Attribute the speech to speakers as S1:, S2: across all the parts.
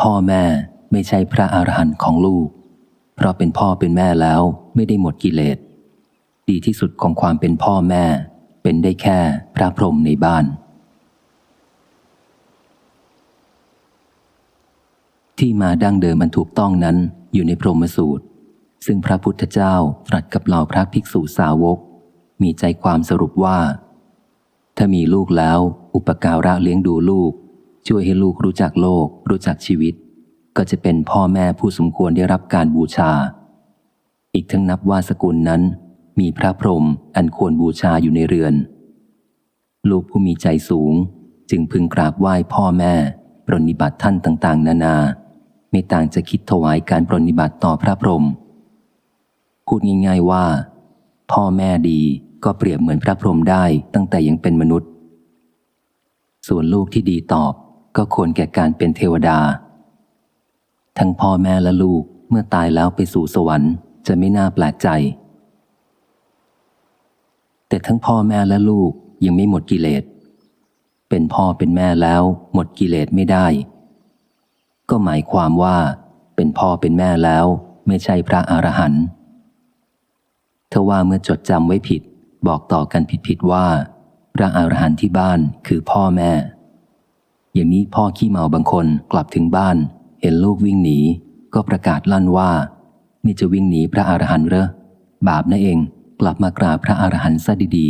S1: พ่อแม่ไม่ใช่พระอรหันต์ของลูก เพราะเป็นพ่อเป็นแม่แล้วไม่ได้หมดกิเลส ดีที่สุดของความเป็นพ่อแม่ เป็นได้แค่พระพรหมในบ้าน ที่มาดั้งเดิมมันถูกต้องนั้นอยู่ในพรหมสูตร ซึ่งพระพุทธเจ้าตรัสกับเหล่าพระภิกษุสาวก มีใจความสรุปว่า ถ้ามีลูกแล้วอุปการะเลี้ยงดูลูก ช่วยให้ลูกรู้จักโลก รู้จักชีวิต ก็จะเป็นพ่อแม่ผู้สมควรได้รับการบูชา อีกทั้งนับว่าสกุลนั้น มีพระพรหมอันควรบูชาอยู่ในเรือน ลูกผู้มีใจสูงจึงพึงกราบไหว้พ่อแม่ ปรนนิบัติท่านต่าง ๆ นานา ไม่ต่างจะคิดถวายการปรนนิบัติต่อพระพรหมพูดง่าย ๆว่า พ่อแม่ดีก็เปรียบเหมือนพระพรหมได้ตั้งแต่ยังเป็นมนุษย์ ส่วนลูกที่ดีตอบ ก็ควรแก่การเป็นเทวดา ทั้งพ่อแม่และลูกเมื่อตายแล้วไปสู่สวรรค์ จะไม่น่าแปลกใจ แต่ทั้งพ่อแม่และลูกยังไม่หมดกิเลส เป็นพ่อเป็นแม่แล้วหมดกิเลสไม่ได้ ก็หมายความว่าเป็นพ่อเป็นแม่แล้วไม่ใช่พระอรหันต์ถ้าว่าเมื่อจดจำไว้ผิด บอกต่อกันผิดๆว่า พระอรหันต์ที่บ้านคือพ่อแม่ อย่างนี้พ่อขี้เมาบางคนกลับถึงบ้าน เห็นลูกวิ่งหนี ก็ประกาศลั่นว่า นี่จะวิ่งหนีพระอรหันต์เหรอบาปนั่นเองกลับมากราบพระอรหันต์ซะดี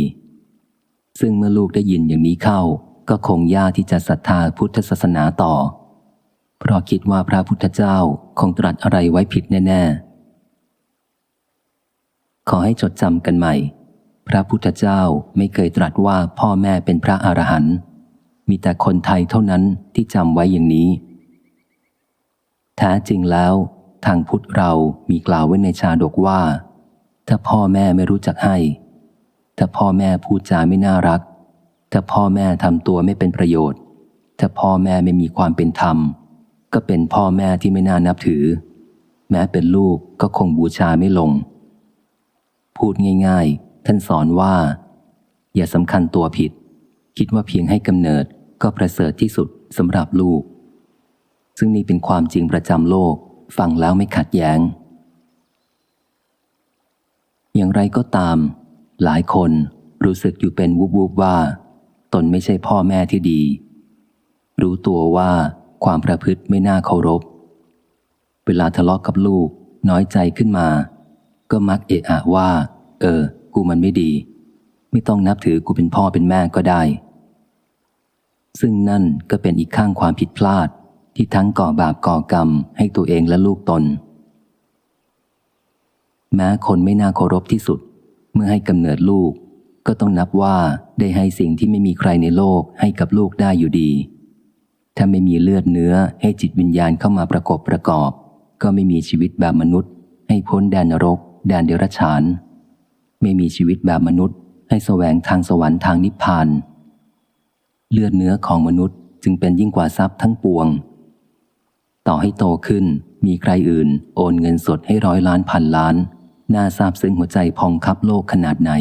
S1: ๆ ซึ่งเมื่อลูกได้ยินอย่างนี้เข้า ก็คงยากที่จะศรัทธาพุทธศาสนาต่อ เพราะคิดว่าพระพุทธเจ้าคงตรัสอะไรไว้ผิดแน่ ๆ ขอให้จดจำกันใหม่ พระพุทธเจ้าไม่เคยตรัสว่าพ่อแม่เป็นพระอรหันต์ มีแต่คนไทยเท่านั้นที่จำไว้อย่างนี้ แท้จริงแล้ว ทางพุทธเรามีกล่าวไว้ในชาดกว่า ถ้าพ่อแม่ไม่รู้จักให้ ถ้าพ่อแม่พูดจาไม่น่ารัก ถ้าพ่อแม่ทำตัวไม่เป็นประโยชน์ ถ้าพ่อแม่ไม่มีความเป็นธรรม ก็เป็นพ่อแม่ที่ไม่น่านับถือ แม้เป็นลูกก็คงบูชาไม่ลง พูดง่าย ๆ ท่านสอนว่า อย่าสำคัญตัวผิดคิดว่าเพียงให้กำเนิด ก็ประเสริฐที่สุดสำหรับลูก ซึ่งนี่เป็นความจริงประจำโลก ฟังแล้วไม่ขัดแย้ง อย่างไรก็ตาม หลายคนรู้สึกอยู่เป็นวุบวุบว่า ตนไม่ใช่พ่อแม่ที่ดี รู้ตัวว่าความประพฤติไม่น่าเคารพ เวลาทะเลาะกกับลูกน้อยใจขึ้นมา ก็มักเอะอะว่า เออ กูมันไม่ดี ไม่ต้องนับถือกูเป็นพ่อเป็นแม่ก็ได้ ซึ่งนั่นก็เป็นอีกข้างความผิดพลาดที่ทั้งก่อบาปก่อกรรมให้ตัวเองและลูกตน แม้คนไม่น่าเคารพที่สุด เมื่อให้กำเนิดลูก ก็ต้องนับว่าได้ให้สิ่งที่ไม่มีใครในโลกให้กับลูกได้อยู่ดี ถ้าไม่มีเลือดเนื้อให้จิตวิญญาณเข้ามาประกบประกอบ ก็ไม่มีชีวิตแบบมนุษย์ ให้พ้นแดนนรก แดนเดรัจฉาน ไม่มีชีวิตแบบมนุษย์ ให้แสวงทางสวรรค์ทางนิพพาน เลือดเนื้อของมนุษย์จึงเป็นยิ่งกว่าทรัพย์ทั้งปวง ต่อให้โตขึ้นมีใครอื่น โอนเงินสดให้ร้อยล้านพันล้าน น่าซาบซึ้งหัวใจพองคับโลกขนาดไหน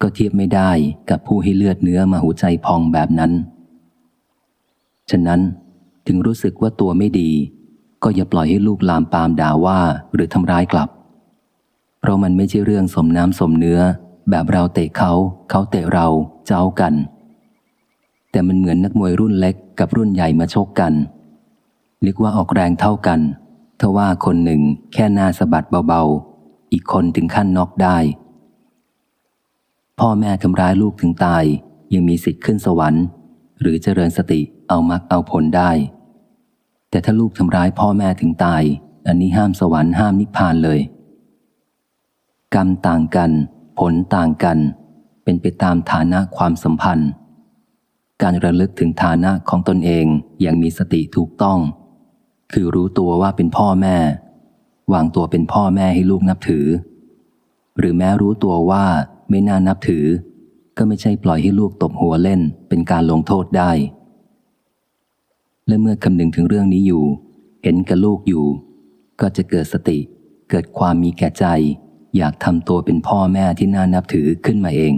S1: ก็เทียบไม่ได้กับผู้ให้เลือดเนื้อมาหัวใจพองแบบนั้น ฉะนั้นถึงรู้สึกว่าตัวไม่ดี ก็อย่าปล่อยให้ลูกลามปามด่าว่าหรือทำร้ายกลับ เพราะมันไม่ใช่เรื่องสมน้ำสมเนื้อ แบบเราเตะเขา เขาเตะเราเจ้ากัน แต่มันเหมือนนักมวยรุ่นเล็กกับรุ่นใหญ่มาชกกัน นึกว่าออกแรงเท่ากันทว่าคนหนึ่งแค่หน้าสะบัดเบาๆ อีกคนถึงขั้นน็อกได้ พ่อแม่ทำร้ายลูกถึงตาย ยังมีสิทธิ์ขึ้นสวรรค์ หรือเจริญสติเอามักเอาผลได้ แต่ถ้าลูกทำร้ายพ่อแม่ถึงตาย อันนี้ห้ามสวรรค์ห้ามนิพพานเลย กรรมต่างกัน ผลต่างกัน เป็นไปตามฐานะความสัมพันธ์ การระลึกถึงฐานะของตนเองอย่างมีสติถูกต้อง คือรู้ตัวว่าเป็นพ่อแม่ วางตัวเป็นพ่อแม่ให้ลูกนับถือ หรือแม้รู้ตัวว่าไม่น่านับถือ ก็ไม่ใช่ปล่อยให้ลูกตบหัวเล่นเป็นการลงโทษได้ และเมื่อคำนึงถึงเรื่องนี้อยู่ เห็นกับลูกอยู่ ก็จะเกิดสติ เกิดความมีแก่ใจ อยากทำตัวเป็นพ่อแม่ที่น่านับถือขึ้นมาเอง